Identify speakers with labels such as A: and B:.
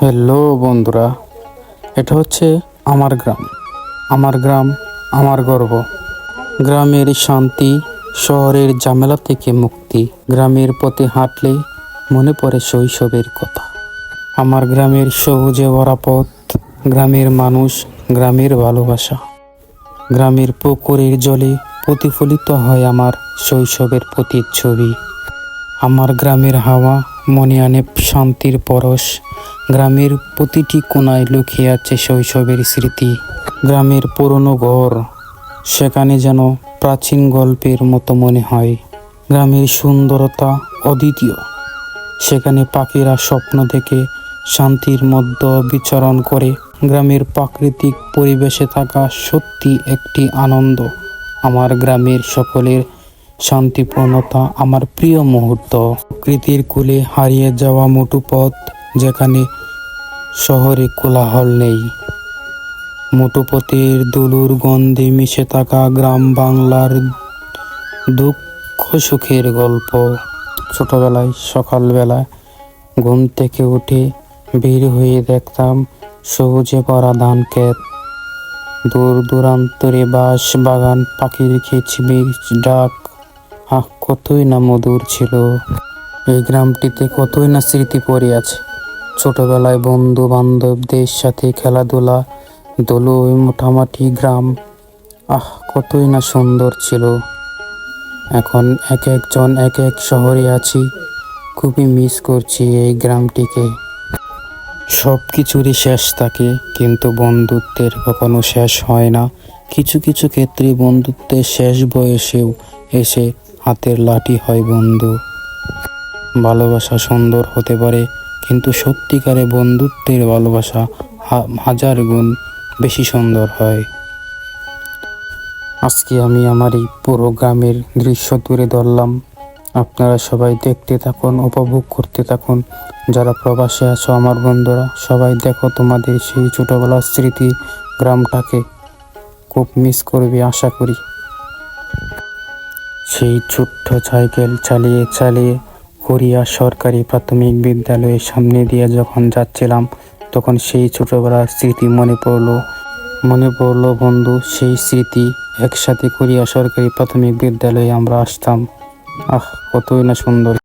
A: Hello বন্ধুরা, এটা হচ্ছে আমার গ্রাম। আমার গ্রাম, আমার গর্ব। গ্রামের শান্তি, শহরের ঝামেলা থেকে মুক্তি। গ্রামের পথে হাঁটলে মনে পড়ে শৈশবের কথা। আমার গ্রামের সবুজে ভরা পথ, গ্রামের মানুষ, গ্রামের ভালোবাসা। গ্রামের পুকুরের জলে প্রতিফলিত হয় আমার শৈশবের প্রতিচ্ছবি। আমার গ্রামের হাওয়া মনে আনে শান্তির পরশ। গ্রামের প্রতিটি কোনায় লুকিয়ে আছে শৈশবের স্মৃতি। গ্রামের পুরনো ঘর, সেখানে যেন প্রাচীন গল্পের মতো মনে হয়। গ্রামের সুন্দরতা অদ্বিতীয়। সেখানে পাখিরা স্বপ্ন দেখে শান্তির মধ্যে বিচরণ করে। গ্রামের প্রাকৃতিক পরিবেশে থাকা সত্যি একটি আনন্দ। আমার গ্রামের সকলের শান্তিপূর্ণতা আমার প্রিয় মুহূর্ত। প্রকৃতির কুলে হারিয়ে যাওয়া মোটু পথ যেখানে শহরে কোলাহল নেই। মুঠোপথের দুলুর গন্ধে মিশে থাকা গ্রাম বাংলার দুঃখ সুখের গল্প। ছোটবেলায়, সকালবেলায় ঘুম থেকে উঠে বের হয়ে দেখতাম সবুজে ভরা ধান ক্ষেত। দূর দূরান্তরে বাঁশ বাগান পাখির কিচিমির ডাক আহ, কতই না মধুর ছিল। এই গ্রামটিতে কতই না স্মৃতি পড়ে আছে। ছোটবেলায় বন্ধু বান্ধবদের সাথে খেলাধুলা দোলই মোটামুটি গ্রাম। আহ, কতই না সুন্দর ছিল। এখন এক একজন, এক এক শহরে আছি, খুবই মিস করছি এই গ্রামটিকে। সব কিছুরই শেষ থাকে, কিন্তু বন্ধুত্বের কখনো শেষ হয় না। কিছু কিছু ক্ষেত্রে বন্ধুত্বের শেষ বয়সেও এসে হাতের লাঠি হয় বন্ধু। ভালোবাসা সুন্দর হতে পারে, কিন্তু সত্যিকারে বন্ধুত্বের ভালোবাসা হাজার গুণ বেশি সুন্দর হয়। আজকে আমি আমার এই পুরো গ্রামের দৃশ্য তুলে ধরলাম। আপনারা সবাই দেখতে থাকুন, উপভোগ করতে থাকুন। যারা প্রবাসে আছো আমার বন্ধুরা, সবাই দেখো তোমাদের সেই ছোটবেলার স্মৃতি, গ্রামটাকে। খুব মিস করবে, আশা করি। সেই ছোট্ট সাইকেল চালিয়ে চালিয়ে কোরিয়া সরকারি প্রাথমিক বিদ্যালয়ের সামনে দিয়ে যখন যাচ্ছিলাম, তখন সেই ছোটোবেলার স্মৃতি মনে পড়ল। মনে পড়ল, বন্ধু, সেই স্মৃতি। একসাথে কোরিয়া সরকারি প্রাথমিক বিদ্যালয়ে আমরা আসতাম। আহ, কতই না সুন্দর।